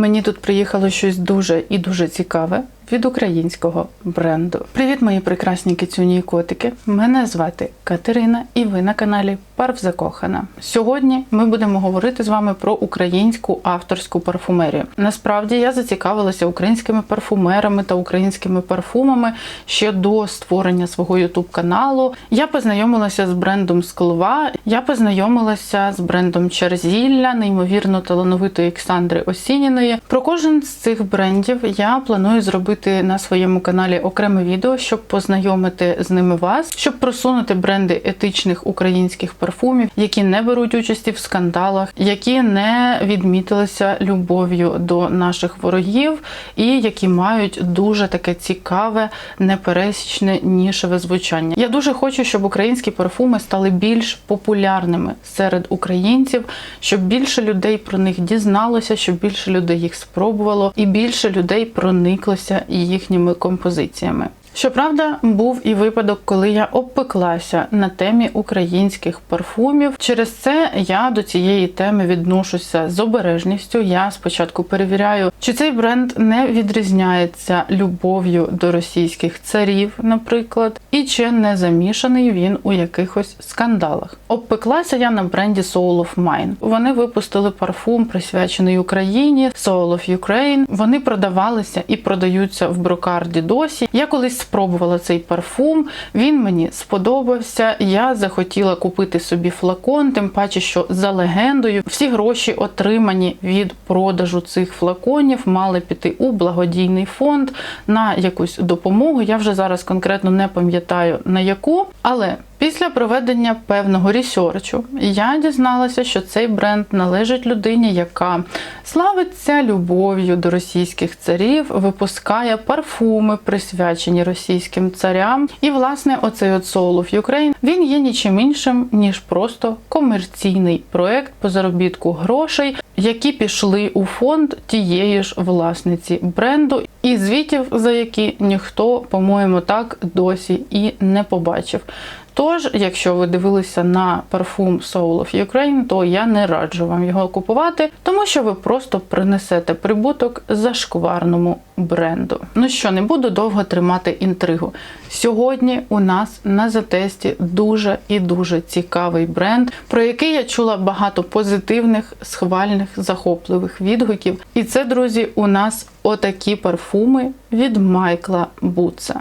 Мені тут приїхало щось дуже і дуже цікаве від українського бренду. Привіт, мої прекрасні кицюні і котики. Мене звати Катерина, і ви на каналі Парф Закохана. Сьогодні ми будемо говорити з вами про українську авторську парфумерію. Насправді я зацікавилася українськими парфумерами та українськими парфумами ще до створення свого ютуб каналу. Я познайомилася з брендом Склова, я познайомилася з брендом Черзілля, неймовірно талановитої Олександри Осініної. Про кожен з цих брендів я планую зробити на своєму каналі окреме відео, щоб познайомити з ними вас, щоб просунути бренди етичних українських парфумів, які не беруть участі в скандалах, які не відмітилися любов'ю до наших ворогів, і які мають дуже таке цікаве, непересічне нішеве звучання. Я дуже хочу, щоб українські парфуми стали більш популярними серед українців, щоб більше людей про них дізналося, щоб більше людей їх спробувало, і більше людей прониклося їхніми композиціями. Щоправда, був і випадок, коли я обпеклася на темі українських парфумів. Через це я до цієї теми відношуся з обережністю. Я спочатку перевіряю, чи цей бренд не відрізняється любов'ю до російських царів, наприклад, і чи не замішаний він у якихось скандалах. Обпеклася я на бренді Soul of Mine. Вони випустили парфум, присвячений Україні Soul of Ukraine. Вони продавалися і продаються в брокарді досі. Я колись спробувала цей парфум, він мені сподобався. Я захотіла купити собі флакон, тим паче, що за легендою всі гроші, отримані від продажу цих флаконів, мали піти у благодійний фонд на якусь допомогу. Я вже зараз конкретно не пам'ятаю на яку, але. Після проведення певного ресерчу я дізналася, що цей бренд належить людині, яка славиться любов'ю до російських царів, випускає парфуми, присвячені російським царям. І, власне, оцей от Soul of Ukraine, він є нічим іншим, ніж просто комерційний проект по заробітку грошей, які пішли у фонд тієї ж власниці бренду, і звітів, за які ніхто, по-моєму, так досі і не побачив. Тож, якщо ви дивилися на парфум Soul of Ukraine, то я не раджу вам його купувати, тому що ви просто принесете прибуток зашкварному бренду. Ну що, не буду довго тримати інтригу. Сьогодні у нас на затесті дуже і дуже цікавий бренд, про який я чула багато позитивних, схвальних, захопливих відгуків. І це, друзі, у нас отакі парфуми від Майкла Буца.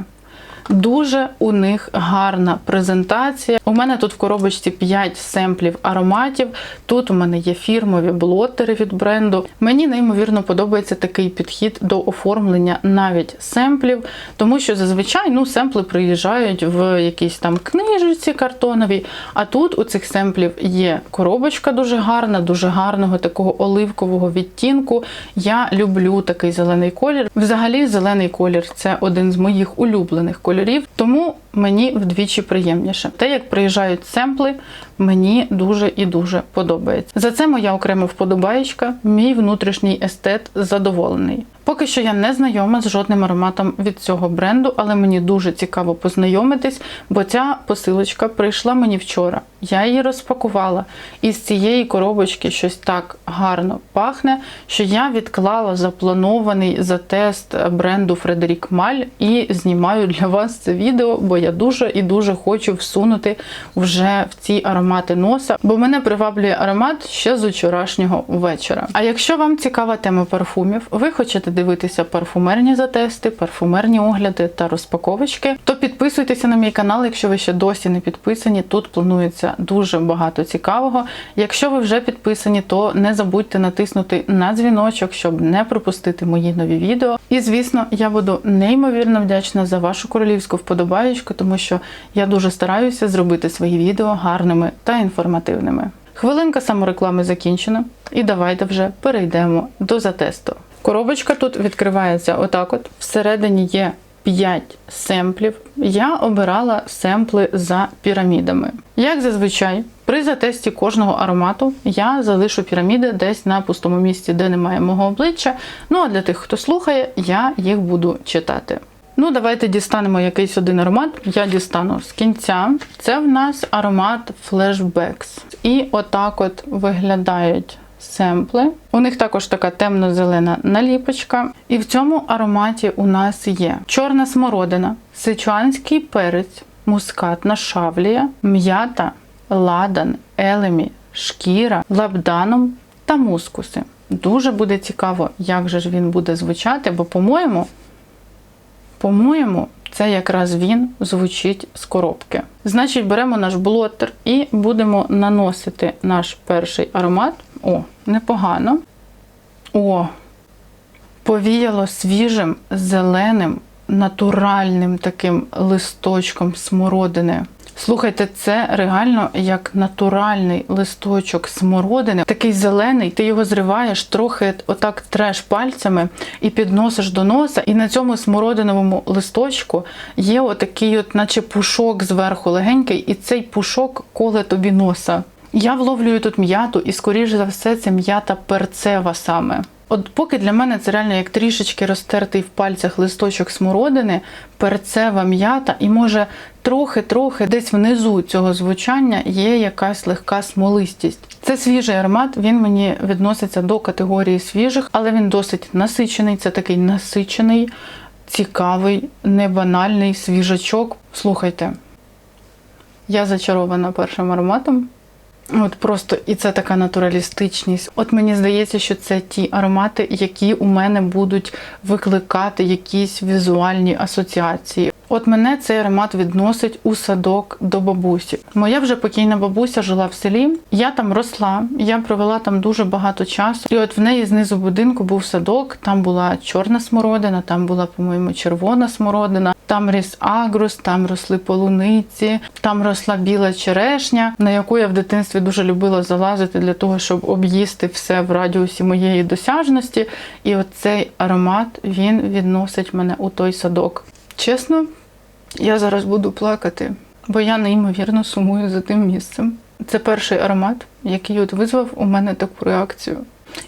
Дуже у них гарна презентація. У мене тут в коробочці 5 семплів ароматів. Тут у мене є фірмові блотери від бренду. Мені неймовірно подобається такий підхід до оформлення навіть семплів, тому що зазвичай ну, семпли приїжджають в якійсь там книжці картоновій. А тут у цих семплів є коробочка дуже гарна, дуже гарного такого оливкового відтінку. Я люблю такий зелений колір. Взагалі, зелений колір це один з моїх улюблених кольорів кольорів, тому мені вдвічі приємніше. Те, як приїжджають семпли, мені дуже і дуже подобається. За це моя окрема вподобаєчка, мій внутрішній естет задоволений. Поки що я не знайома з жодним ароматом від цього бренду, але мені дуже цікаво познайомитись, бо ця посилочка прийшла мені вчора. Я її розпакувала, і з цієї коробочки щось так гарно пахне, що я відклала запланований за тест бренду Фредерік Маль і знімаю для вас це відео, бо я дуже і дуже хочу всунути вже в ці аромати носа, бо мене приваблює аромат ще з вчорашнього вечора. А якщо вам цікава тема парфумів, ви хочете дивитися парфумерні затести, парфумерні огляди та розпаковочки, підписуйтеся на мій канал, якщо ви ще досі не підписані. Тут планується дуже багато цікавого. Якщо ви вже підписані, то не забудьте натиснути на дзвіночок, щоб не пропустити мої нові відео. І звісно, я буду неймовірно вдячна за вашу королівську вподобаєчку, тому що я дуже стараюся зробити свої відео гарними та інформативними. Хвилинка самореклами закінчена, і давайте вже перейдемо до затесту. Коробочка тут відкривається отак: от всередині є 5 семплів. Я обирала семпли за пірамідами. Як зазвичай, при затесті кожного аромату я залишу піраміди десь на пустому місці, де немає мого обличчя. Ну а для тих, хто слухає, я їх буду читати. Ну, давайте дістанемо якийсь один аромат. Я дістану з кінця. Це в нас аромат Flashbacks. І отак от виглядають семпли. У них також така темно-зелена наліпочка. І в цьому ароматі у нас є чорна смородина, сичуанський перець, мускатна шавлія, м'ята, ладан, елемі, шкіра, лабданом та мускуси. Дуже буде цікаво, як же ж він буде звучати, бо, по-моєму, по-моєму, це якраз він звучить з коробки. Значить, беремо наш блотер і будемо наносити наш перший аромат. О, непогано. О, повіяло свіжим, зеленим, натуральним таким листочком смородини. Слухайте, це реально як натуральний листочок смородини, такий зелений, ти його зриваєш, трохи отак треш пальцями і підносиш до носа. І на цьому смородиновому листочку є отакий, от, наче пушок зверху легенький, і цей пушок коле тобі носа. Я вловлюю тут м'яту, і, скоріш за все, це м'ята перцева саме. От поки для мене це реально як трішечки розтертий в пальцях листочок смородини, перцева м'ята, і може трохи-трохи десь внизу цього звучання є якась легка смолистість. Це свіжий аромат, він мені відноситься до категорії свіжих, але він досить насичений. Це такий насичений, цікавий, небанальний свіжачок. Слухайте, я зачарована першим ароматом. От просто і це така натуралістичність. От мені здається, що це ті аромати, які у мене будуть викликати якісь візуальні асоціації. От мене цей аромат відносить у садок до бабусі. Моя вже покійна бабуся жила в селі. Я там росла, я провела там дуже багато часу. І от в неї знизу будинку був садок. Там була чорна смородина, там була, по-моєму, червона смородина. Там ріс агрус, там росли полуниці, там росла біла черешня, на яку я в дитинстві дуже любила залазити для того, щоб об'їсти все в радіусі моєї досяжності. І оцей аромат він відносить мене у той садок. Чесно, я зараз буду плакати, бо я неймовірно сумую за тим місцем. Це перший аромат, який от визвав у мене таку реакцію.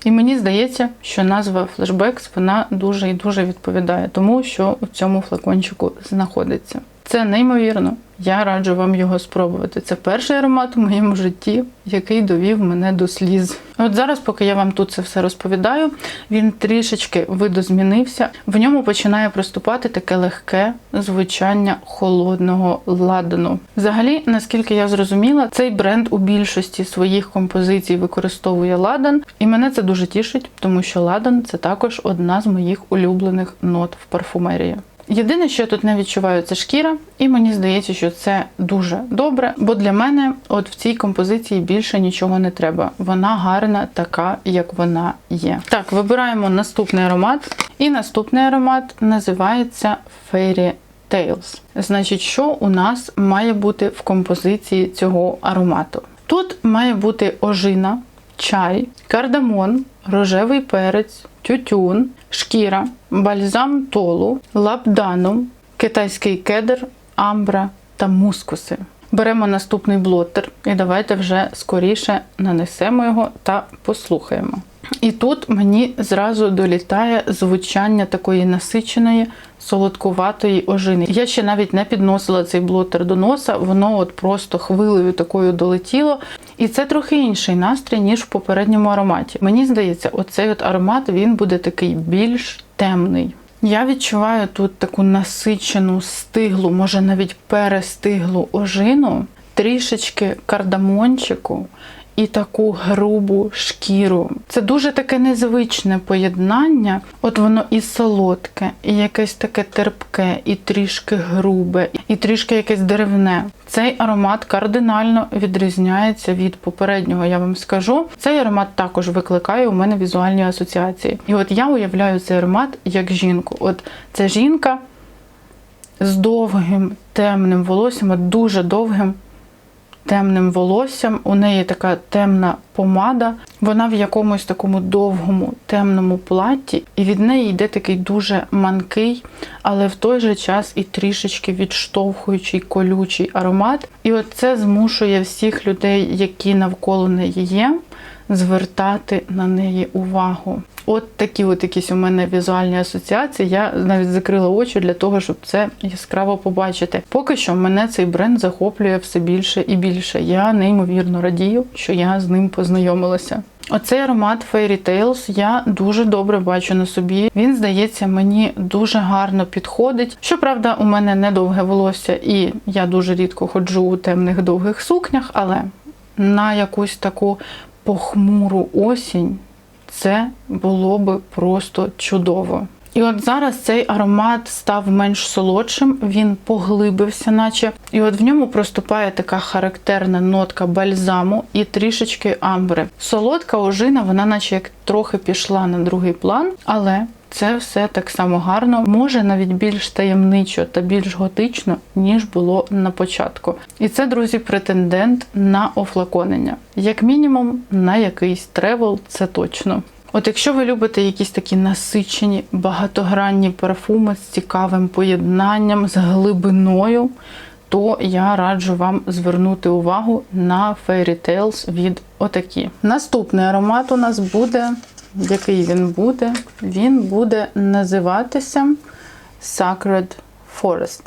І мені здається, що назва флешбекс вона дуже і дуже відповідає тому, що у цьому флакончику знаходиться. Це неймовірно. Я раджу вам його спробувати. Це перший аромат у моєму житті, який довів мене до сліз. От зараз, поки я вам тут це все розповідаю, він трішечки видозмінився. В ньому починає проступати таке легке звучання холодного ладану. Взагалі, наскільки я зрозуміла, цей бренд у більшості своїх композицій використовує ладан, і мене це дуже тішить, тому що ладан це також одна з моїх улюблених нот в парфумерії. Єдине, що я тут не відчуваю, це шкіра, і мені здається, що це дуже добре, бо для мене, от в цій композиції більше нічого не треба. Вона гарна, така, як вона є. Так, вибираємо наступний аромат. І наступний аромат називається Fairy Tales. Значить, що у нас має бути в композиції цього аромату? Тут має бути ожина, чай, кардамон, рожевий перець, тютюн, шкіра, бальзам толу, лабданум, китайський кедр, амбра та мускуси. Беремо наступний блотер і давайте вже скоріше нанесемо його та послухаємо. І тут мені зразу долітає звучання такої насиченої, солодкуватої ожини. Я ще навіть не підносила цей блотер до носа, воно от просто хвилею такою долетіло. І це трохи інший настрій, ніж в попередньому ароматі. Мені здається, оцей от аромат він буде такий більш темний. Я відчуваю тут таку насичену, стиглу, може навіть перестиглу ожину, трішечки кардамончику і таку грубу шкіру. Це дуже таке незвичне поєднання. От воно і солодке, і якесь таке терпке, і трішки грубе, і трішки якесь деревне. Цей аромат кардинально відрізняється від попереднього, я вам скажу. Цей аромат також викликає у мене візуальні асоціації. І от я уявляю цей аромат як жінку. От ця жінка з довгим темним волоссям, дуже довгим темним волоссям. У неї така темна помада. Вона в якомусь такому довгому темному платі, і від неї йде такий дуже манкий, але в той же час і трішечки відштовхуючий колючий аромат. І от це змушує всіх людей, які навколо неї є, звертати на неї увагу. От такі от якісь у мене візуальні асоціації. Я навіть закрила очі для того, щоб це яскраво побачити. Поки що мене цей бренд захоплює все більше і більше. Я неймовірно радію, що я з ним познайомилася. Оцей аромат Fairy Tales я дуже добре бачу на собі. Він, здається, мені дуже гарно підходить. Щоправда, у мене недовге волосся, і я дуже рідко ходжу у темних довгих сукнях, але на якусь таку похмуру осінь це було би просто чудово. І от зараз цей аромат став менш солодшим, він поглибився, наче, і от в ньому проступає така характерна нотка бальзаму і трішечки амбри. Солодка ожина, вона, наче як трохи пішла на другий план, але це все так само гарно, може навіть більш таємничо та більш готично, ніж було на початку. І це, друзі, претендент на офлаконення. Як мінімум, на якийсь тревел, це точно. От якщо ви любите якісь такі насичені, багатогранні парфуми з цікавим поєднанням, з глибиною, то я раджу вам звернути увагу на Fairy Tales від отакі. Наступний аромат у нас буде, який він буде? Він буде називатися Sacred Forest.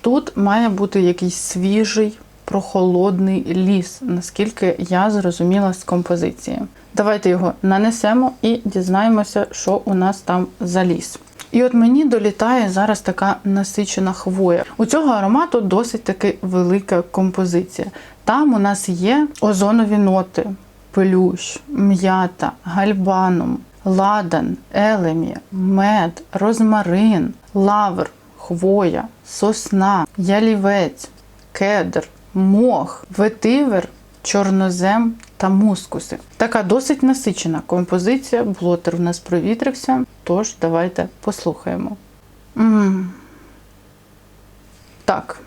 Тут має бути якийсь свіжий, прохолодний ліс, наскільки я зрозуміла з композиції. Давайте його нанесемо і дізнаємося, що у нас там за ліс. І от мені долітає зараз така насичена хвоя. У цього аромату досить таки велика композиція. Там у нас є озонові ноти, пелющ, м'ята, гальбанум, ладан, елемі, мед, розмарин, лавр, хвоя, сосна, ялівець, кедр, мох, ветивер, чорнозем та мускуси. Така досить насичена композиція. Блотер в нас провітрився. Тож, давайте послухаємо. М-м. Так,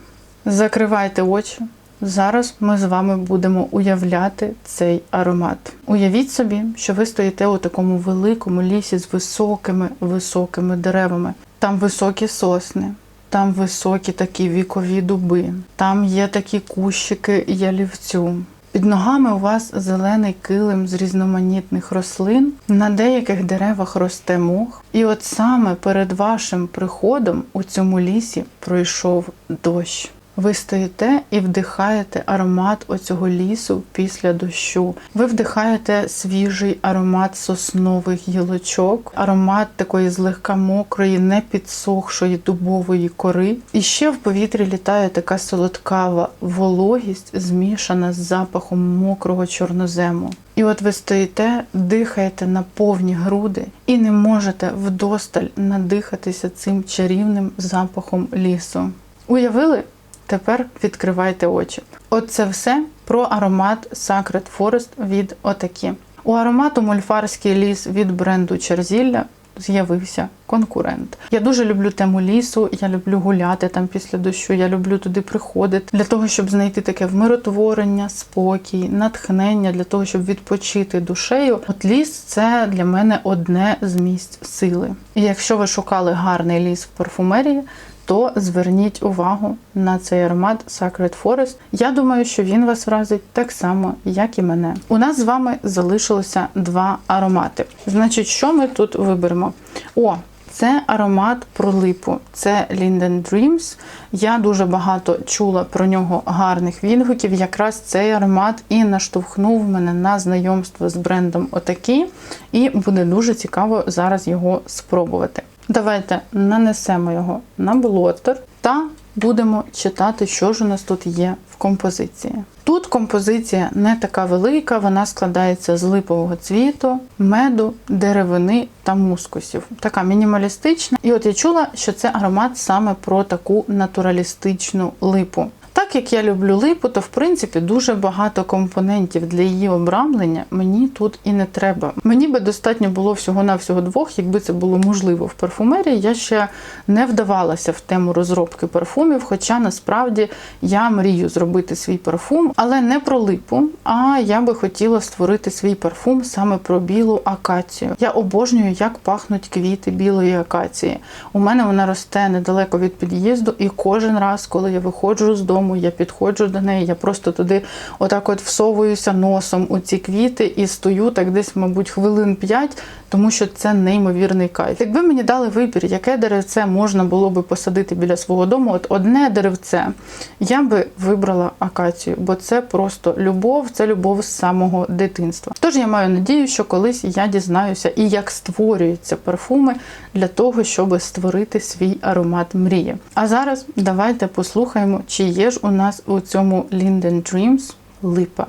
закривайте очі. Зараз ми з вами будемо уявляти цей аромат. Уявіть собі, що ви стоїте у такому великому лісі з високими високими деревами. Там високі сосни, там високі такі вікові дуби, там є такі кущики ялівцю. Під ногами у вас зелений килим з різноманітних рослин. На деяких деревах росте мох. І от саме перед вашим приходом у цьому лісі пройшов дощ. Ви стоїте і вдихаєте аромат оцього лісу після дощу. Ви вдихаєте свіжий аромат соснових гілочок, аромат такої злегка мокрої, не підсохшої дубової кори. І ще в повітрі літає така солодкава вологість, змішана з запахом мокрого чорнозему. І от ви стоїте, дихаєте на повні груди і не можете вдосталь надихатися цим чарівним запахом лісу. Уявили? Тепер відкривайте очі. От це все про аромат Sacred Forest від Отакі. У аромату Мольфарський ліс від бренду Черзілля з'явився конкурент. Я дуже люблю тему лісу, я люблю гуляти там після дощу, я люблю туди приходити для того, щоб знайти таке вмиротворення, спокій, натхнення, для того, щоб відпочити душею. От ліс це для мене одне з місць сили. І якщо ви шукали гарний ліс в парфумерії, то зверніть увагу на цей аромат Sacred Forest. Я думаю, що він вас вразить так само, як і мене. У нас з вами залишилося два аромати. Значить, що ми тут виберемо? О, це аромат про липу, це Linden Dreams. Я дуже багато чула про нього гарних відгуків. Якраз цей аромат і наштовхнув мене на знайомство з брендом Отакі, і буде дуже цікаво зараз його спробувати. Давайте нанесемо його на блотер та будемо читати, що ж у нас тут є в композиції. Тут композиція не така велика, вона складається з липового цвіту, меду, деревини та мускусів. Така мінімалістична. І от я чула, що це аромат саме про таку натуралістичну липу. Так як я люблю липу, то в принципі дуже багато компонентів для її обрамлення мені тут і не треба. Мені би достатньо було всього-навсього двох, якби це було можливо в парфумерії. Я ще не вдавалася в тему розробки парфумів, хоча насправді я мрію зробити свій парфум, але не про липу. А я би хотіла створити свій парфум саме про білу акацію. Я обожнюю, як пахнуть квіти білої акації. У мене вона росте недалеко від під'їзду, і кожен раз, коли я виходжу з дому додому, я підходжу до неї, я просто туди отак от всовуюся носом у ці квіти і стою так десь, мабуть, хвилин 5, тому що це неймовірний кайф. Якби мені дали вибір, яке деревце можна було би посадити біля свого дому, от одне деревце, я би вибрала акацію, бо це просто любов, це любов з самого дитинства. Тож я маю надію, що колись я дізнаюся і як створюються парфуми для того, щоб створити свій аромат мрії. А зараз давайте послухаємо, чи є ж у нас у цьому Linden Dreams липа.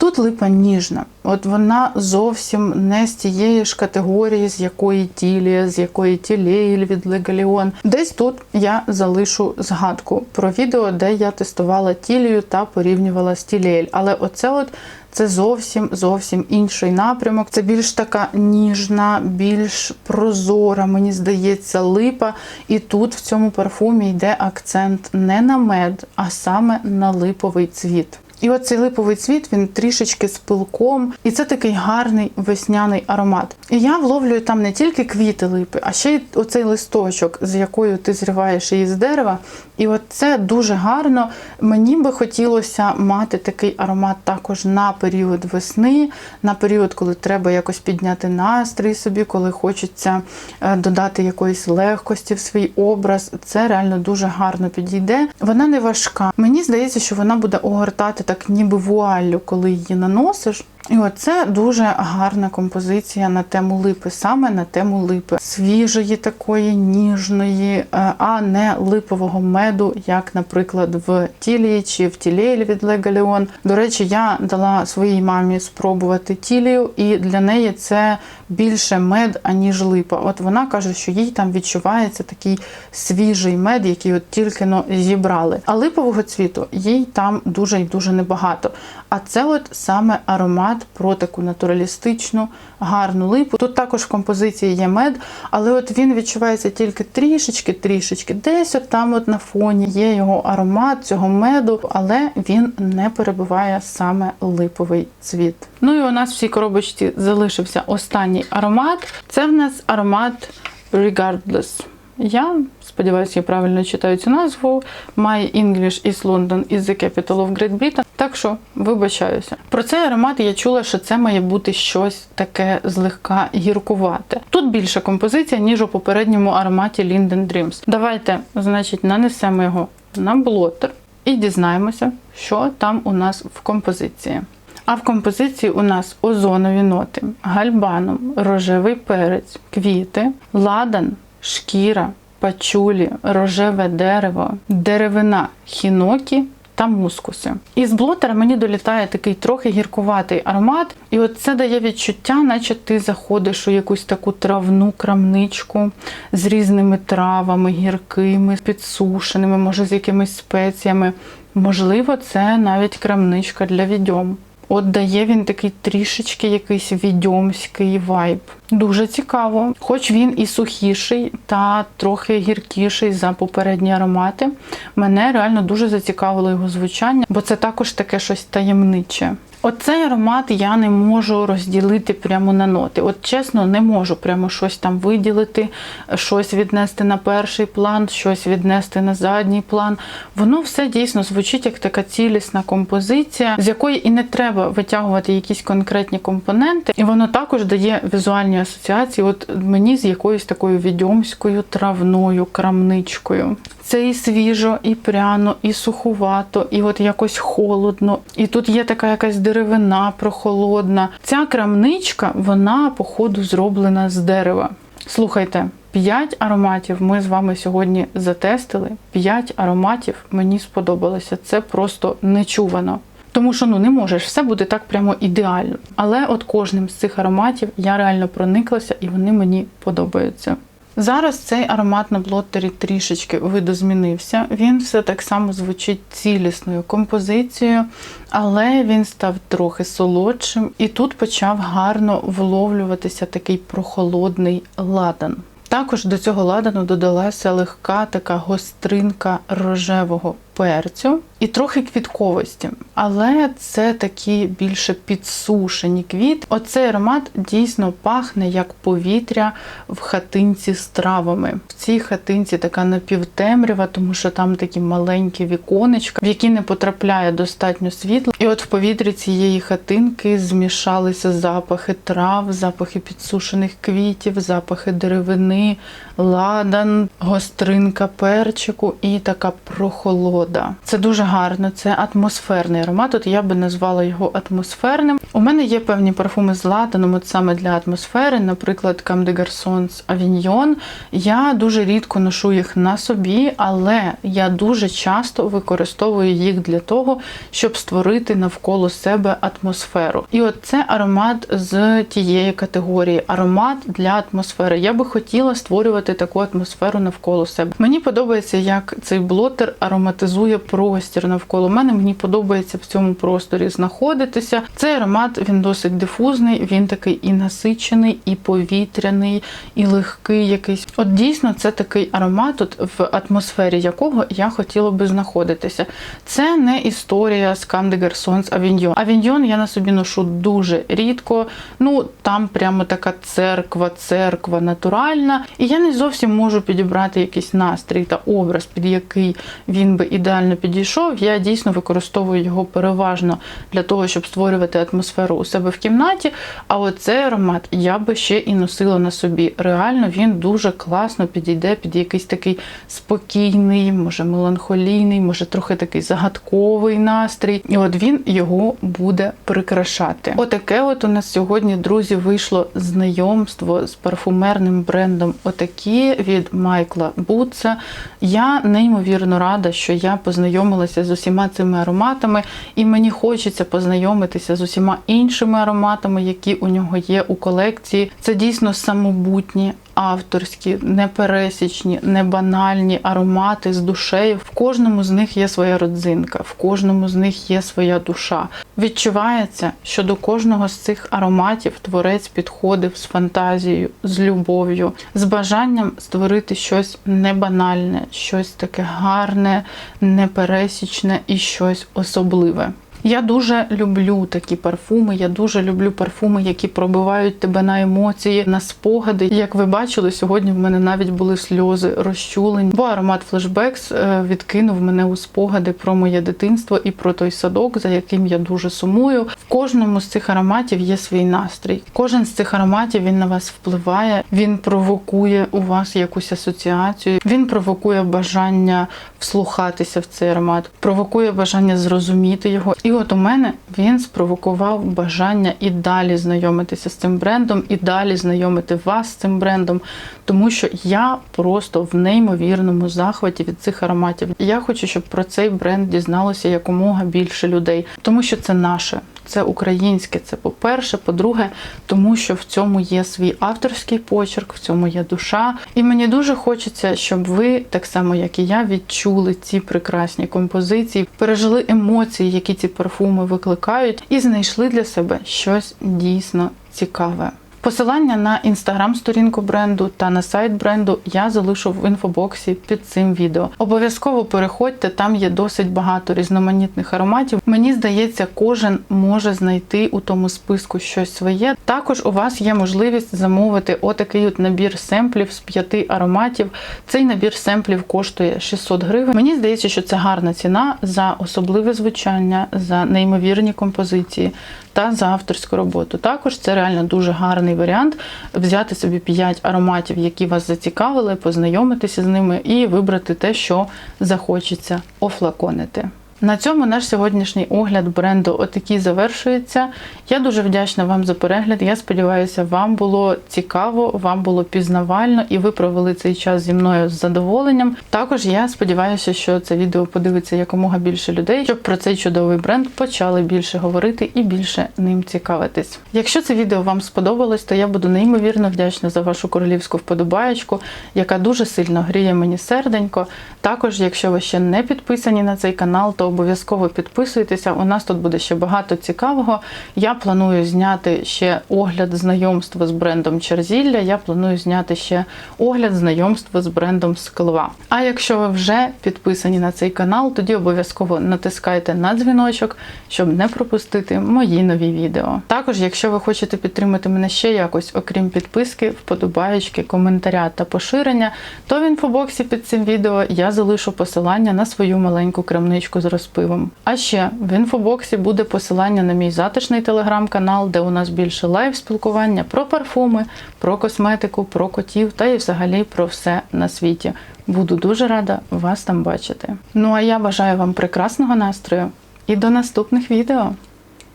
Тут липа ніжна, от вона зовсім не з тієї ж категорії, з якої тілі, з якої тілі від Легаліон. Десь тут я залишу згадку про відео, де я тестувала тілію та порівнювала з тілеїль. Але оце от це зовсім зовсім інший напрямок. Це більш така ніжна, більш прозора, мені здається, липа. І тут в цьому парфумі йде акцент не на мед, а саме на липовий цвіт. І оцей липовий цвіт він трішечки з пилком, і це такий гарний весняний аромат. І я вловлюю там не тільки квіти липи, а ще й оцей листочок, з якою ти зриваєш її з дерева. І от це дуже гарно. Мені би хотілося мати такий аромат також на період весни, на період, коли треба якось підняти настрій собі, коли хочеться е, додати якоїсь легкості в свій образ. Це реально дуже гарно підійде. Вона не важка. Мені здається, що вона буде огортати так, ніби вуаллю, коли її наносиш. І оце дуже гарна композиція на тему липи, саме на тему липи, свіжої такої ніжної, е, а не липового меду, як, наприклад, в тілії чи в тілєлі від Легаліон. До речі, я дала своїй мамі спробувати тілію, і для неї це більше мед, аніж липа. От вона каже, що їй там відчувається такий свіжий мед, який от тільки но зібрали. А липового цвіту їй там дуже і дуже небагато. А це от саме аромат про таку натуралістичну, гарну липу. Тут також в композиції є мед, але от він відчувається тільки трішечки-трішечки. Десь от там от на фоні є його аромат цього меду, але він не перебуває саме липовий цвіт. Ну і у нас в цій коробочці залишився останній аромат. Це в нас аромат Regardless. Я сподіваюся, я правильно читаю цю назву. My English is London is the capital of Great Britain. Так що вибачаюся. Про цей аромат я чула, що це має бути щось таке злегка гіркувате. Тут більша композиція, ніж у попередньому ароматі Linden Dreams. Давайте, значить, нанесемо його на блотер і дізнаємося, що там у нас в композиції. А в композиції у нас озонові ноти, гальбаном, рожевий перець, квіти, ладан, шкіра, пачулі, рожеве дерево, деревина, хінокі та мускуси. Із блотера мені долітає такий трохи гіркуватий аромат, і от це дає відчуття, наче ти заходиш у якусь таку травну крамничку з різними травами, гіркими, підсушеними, може з якимись спеціями. Можливо, це навіть крамничка для відьом. От дає він такий трішечки якийсь відьомський вайб. Дуже цікаво. Хоч він і сухіший та трохи гіркіший за попередні аромати. Мене реально дуже зацікавило його звучання, бо це також таке щось таємниче. Оцей аромат я не можу розділити прямо на ноти. От чесно, не можу прямо щось там виділити, щось віднести на перший план, щось віднести на задній план. Воно все дійсно звучить як така цілісна композиція, з якої і не треба витягувати якісь конкретні компоненти. І воно також дає візуальні асоціації. От мені з якоюсь такою відьомською травною крамничкою. Це і свіжо, і пряно, і сухувато, і от якось холодно. І тут є така якась деревина прохолодна. Ця крамничка, вона, походу, зроблена з дерева. Слухайте, 5 ароматів ми з вами сьогодні затестили. 5 ароматів мені сподобалося. Це просто нечувано. Тому що ну не можеш все буде так прямо ідеально. Але от кожним з цих ароматів я реально прониклася і вони мені подобаються. Зараз цей аромат на блотері трішечки видозмінився. Він все так само звучить цілісною композицією, але він став трохи солодшим, і тут почав гарно вловлюватися такий прохолодний ладан. Також до цього ладану додалася легка така гостринка рожевого перцю і трохи квітковості, але це такі більше підсушені квіти. Оцей аромат дійсно пахне як повітря в хатинці з травами. В цій хатинці така напівтемрява, тому що там такі маленькі віконечка, в які не потрапляє достатньо світла. І от в повітрі цієї хатинки змішалися запахи трав, запахи підсушених квітів, запахи деревини, ладан, гостринка перчику і така прохолода. Це дуже гарно, це атмосферний аромат. От я би назвала його атмосферним. У мене є певні парфуми з ладаном, от саме для атмосфери, наприклад, Comme de Garçons Avignon. Я дуже рідко ношу їх на собі, але я дуже часто використовую їх для того, щоб створити навколо себе атмосферу. І от це аромат з тієї категорії аромат для атмосфери. Я би хотіла створювати таку атмосферу навколо себе. Мені подобається, як цей блотер ароматизує простір навколо мене. Мені подобається в цьому просторі знаходитися. Цей аромат він досить дифузний, він такий і насичений, і повітряний, і легкий якийсь. От дійсно, це такий аромат, от в атмосфері якого я хотіла би знаходитися. Це не історія з Comme de Garçons Avignon. Авіньйон я на собі ношу дуже рідко. Ну там прямо така церква, церква натуральна. І я не зовсім можу підібрати якийсь настрій та образ, під який він би ідеально підійшов. Я дійсно використовую його переважно для того, щоб створювати атмосферу у себе в кімнаті. А оцей аромат я би ще і носила на собі. Реально він дуже класно підійде під якийсь такий спокійний, може меланхолійний, може трохи такий загадковий настрій. І от він його буде прикрашати. Отаке от у нас сьогодні, друзі, вийшло знайомство з парфумерним брендом Отакі від Майкла Буца. Я неймовірно рада, що я познайомилася з усіма цими ароматами, і мені хочеться познайомитися з усіма іншими ароматами, які у нього є у колекції. Це дійсно самобутні. Авторські, непересічні, небанальні аромати з душею. В кожному з них є своя родзинка, в кожному з них є своя душа. Відчувається, що до кожного з цих ароматів творець підходив з фантазією, з любов'ю, з бажанням створити щось небанальне, щось таке гарне, непересічне і щось особливе. Я дуже люблю такі парфуми. Я дуже люблю парфуми, які пробивають тебе на емоції, на спогади. Як ви бачили, сьогодні в мене навіть були сльози розчулень, бо аромат флешбекс е, відкинув мене у спогади про моє дитинство і про той садок, за яким я дуже сумую. В кожному з цих ароматів є свій настрій. Кожен з цих ароматів він на вас впливає, він провокує у вас якусь асоціацію. Він провокує бажання вслухатися в цей аромат, провокує бажання зрозуміти його. І от у мене він спровокував бажання і далі знайомитися з цим брендом, і далі знайомити вас з цим брендом, тому що я просто в неймовірному захваті від цих ароматів. Я хочу, щоб про цей бренд дізналося якомога більше людей, тому що це наше. Це українське, це по-перше, по-друге, тому що в цьому є свій авторський почерк, в цьому є душа. І мені дуже хочеться, щоб ви, так само як і я, відчули ці прекрасні композиції, пережили емоції, які ці парфуми викликають, і знайшли для себе щось дійсно цікаве. Посилання на інстаграм-сторінку бренду та на сайт бренду я залишу в інфобоксі під цим відео. Обов'язково переходьте, там є досить багато різноманітних ароматів. Мені здається, кожен може знайти у тому списку щось своє. Також у вас є можливість замовити отакий от набір семплів з п'яти ароматів. Цей набір семплів коштує 600 гривень. Мені здається, що це гарна ціна за особливе звучання, за неймовірні композиції та за авторську роботу. Також це реально дуже гарний варіант взяти собі 5 ароматів, які вас зацікавили, познайомитися з ними і вибрати те, що захочеться офлаконити. На цьому наш сьогоднішній огляд бренду отакий завершується. Я дуже вдячна вам за перегляд. Я сподіваюся, вам було цікаво, вам було пізнавально і ви провели цей час зі мною з задоволенням. Також я сподіваюся, що це відео подивиться якомога більше людей, щоб про цей чудовий бренд почали більше говорити і більше ним цікавитись. Якщо це відео вам сподобалось, то я буду неймовірно вдячна за вашу королівську вподобаєчку, яка дуже сильно гріє мені серденько. Також, якщо ви ще не підписані на цей канал, то обов'язково підписуйтеся. У нас тут буде ще багато цікавого. Я планую зняти ще огляд знайомства з брендом Черзілля. Я планую зняти ще огляд знайомства з брендом Склова. А якщо ви вже підписані на цей канал, тоді обов'язково натискайте на дзвіночок, щоб не пропустити мої нові відео. Також, якщо ви хочете підтримати мене ще якось, окрім підписки, вподобаєчки, коментаря та поширення, то в інфобоксі під цим відео я залишу посилання на свою маленьку крамничку з розпивом. А ще в інфобоксі буде посилання на мій затишний телеграм-канал, де у нас більше лайв спілкування про парфуми, про косметику, про котів та і взагалі про все на світі. Буду дуже рада вас там бачити. Ну а я бажаю вам прекрасного настрою і до наступних відео.